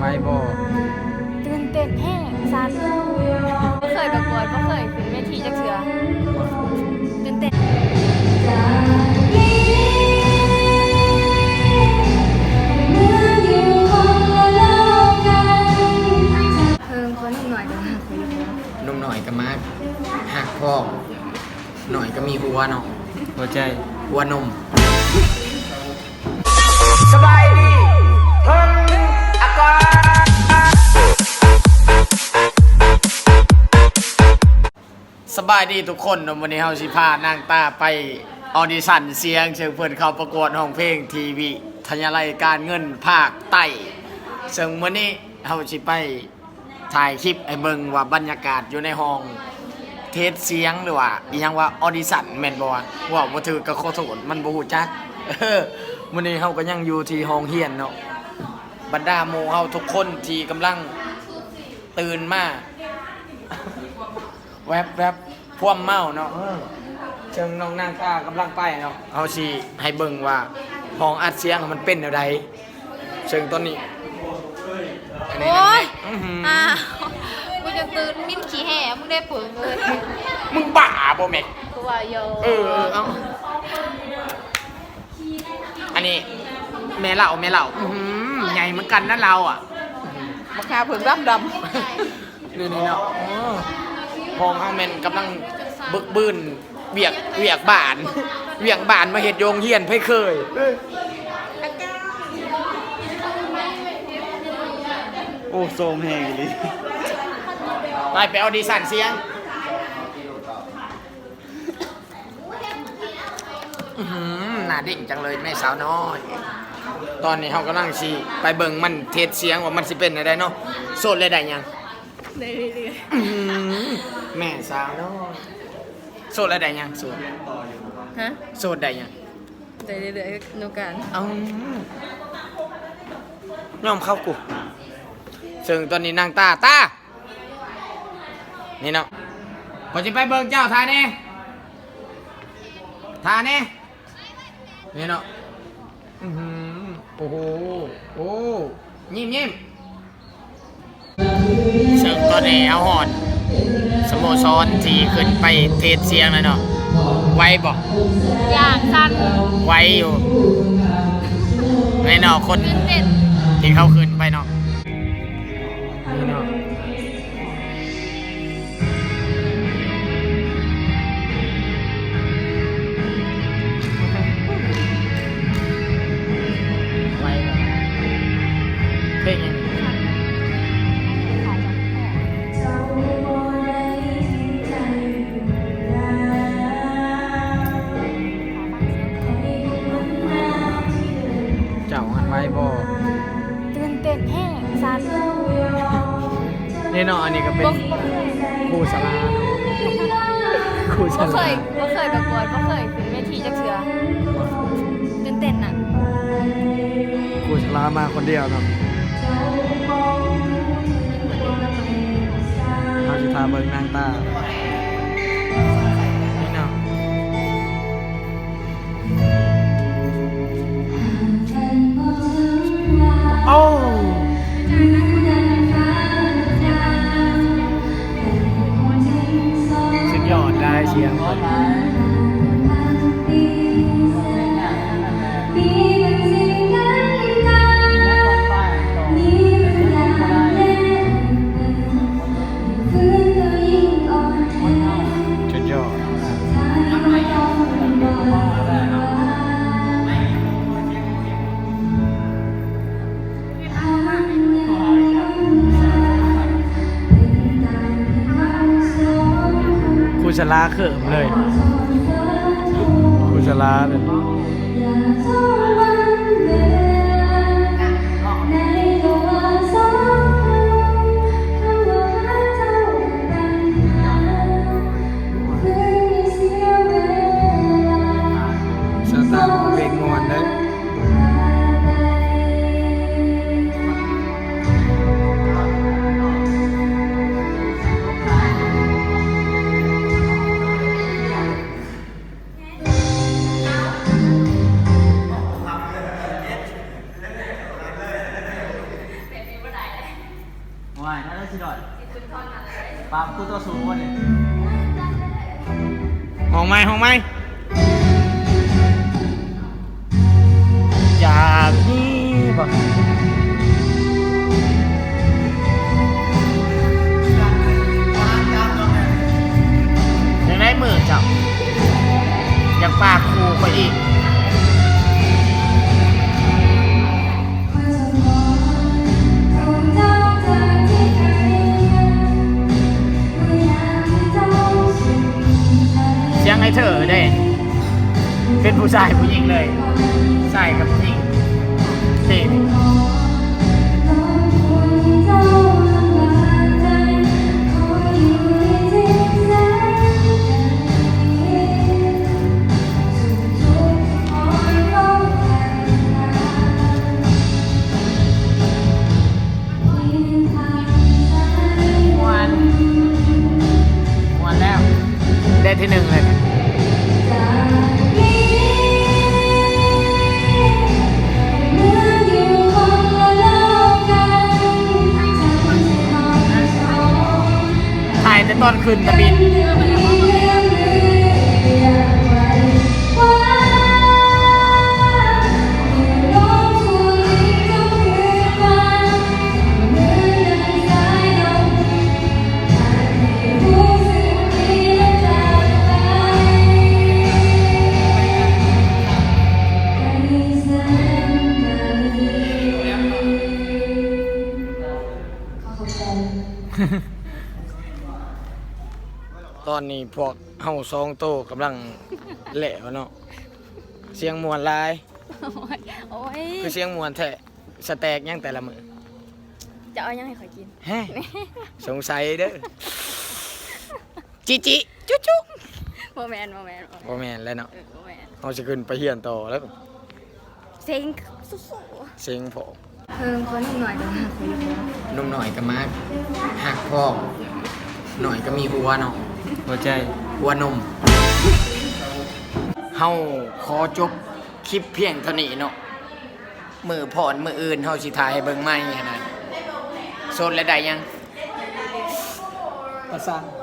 ไว้บ่ตื่นเต้นแห้งสั่นบ่เคยประกวดบ่เคยขึ้นเวทีจักเทื่อตื่นเต้นเพิ่มคนหน่อยก็หักไปอยู่นุ่มหน่อยก็มากหักพ่อหน่อยก็มีหัวเนาะหัวใจหัวนมายดีทุกคนวันนี้เฮาสิพานางตาไปออดิชั่นเสียงเชิญเพิ่นเข้าประกวดห้องเพลงทีวีธัญรายการเงินภาคใต้ซึ่งมื้อนี้เฮาสิไปถ่ายคลิปให้เบิงว่าบรรยากาศอยู่ในห้องเทสเสียงหรือว่าอีหยังว่าออดิชั่นแม่นบ่วะว่าบ่ถือก็ขอโทษมันบ่ฮู้จักเออมื้อนี้เฮาก็ยังอยู่ที่ห้องเรียนเนาะบรรดาหมู่เฮาทุกคนที่กำลังตื่นมาแวบ แวบพ่วมเมาเนาะเชิงน้องนางตากำลังไปเนาะเอาชีให้เบิ่งว่าห้องอัดเสียงมันเป็นแนวใดเชิงตอนนี้อันนี้โอ้ยอื้อหืออ้าวมึงจะตื่นมิ้นขี้แห่มึงได้ผึ่งเลยมึงบ้าบ่แม็กตัวโยเออเออเอาอันนี้แม่เหล่าแม่เหล่าอื้อหือใหญ่เหมือนกันนะเราอะ มาคาผึ่งดำดนี่นี่เนาะอ๋อ ห้องเฮาแม่นกำลังบึกบืนเวียกเวียกบาน เวียกบานมาเฮ็ดโยงเฮียนเพ่เคยโอ้โซมแห้งเลยไปไปเอาดีสันเสียงอื้อหือหน้าดิ่งจังเลยแม่สาวน้อย ตอนนี้เขากำลังชีไปเบิ่งมันเทสเสียงว่ามันสิเป็นอะไรเนาะโสดเลยได้ยัง เรื่อยอื้อหือแม่สาวน้อยโสดเลยได้ยังโสดๆฮะโสดได้ยังเรื่อยๆโนการเอาย่อมเข้ากูซึ่งตอนนี้นางตาตานี่เนาะพอจะไปเบิ่งเจ้าทานี่ทานี่นี่เนาะอื้อหือโอ้โหโอ้ยิ้มยิ้ม ซึ่งตอนนี้เอาหอนสโมสรที่ขึ้นไปเทศเสียงแล้วเนาะไว้บอกอย่างสั่นไว้อยู่ไอ้เนาะคนตื่นเต้นที่เขาขึ้นไปเนาะ นี่เนาะอันนี้ก็เป็นบ่ครูสลาเนาะครูสบ่เคลายบ่เคยประกวดบ่เคยขึ้นเวทีจักเทื่อตื่นเต้นน่ะครูสลามาคนเดียวเนาะเขาจะทาเบิ่งนางตานี่เนาะโอ้ เชียงคน ครูชลาเขิมเลยครูชลาเลย ว่ายน่าได้สิดอยปามคู่ตัวสูงวะเนี่ยห้องไม้ห้องไม้จากนี้บ่ยัง อ้เอได้ เป็นผู้ชายผู้หญิงเลยชายกับผู้หญิงเพลงมวนมวนแล้วได้ที่หนึ่งเลย ตอนขึ้นจะบิน อนนี้พวกเฮาสองโตวกำลังแหละวะเนาะเสียงมวนหลาย โอ้ยคือเสียงมวนแท้สแตกยังแต่ละมือจะเอายังให้ข่อยกินแฮะสงสัยเด้อจิจิจุจุโมแมนโมแมนบ่แม่นแล้วเนาะเออโมแมนเฮาสิขึ้นไปเฮียนต่อแล้วเซ็งสู้เสียงพอๆเพิ่มคนหน่อยเดี๋ยวหาคุยกันนุ่มหน่อยก็มากหักพ่อหน่อยก็มีหัวเนาะ หัวใจ หัวนม เฮาขอจบคลิปเพียงเท่านี้เนาะ มือพรมืออื่นเฮาสิถ่ายให้เบิ่งใหม่ขนาดโซนและใดยังภาษาฮ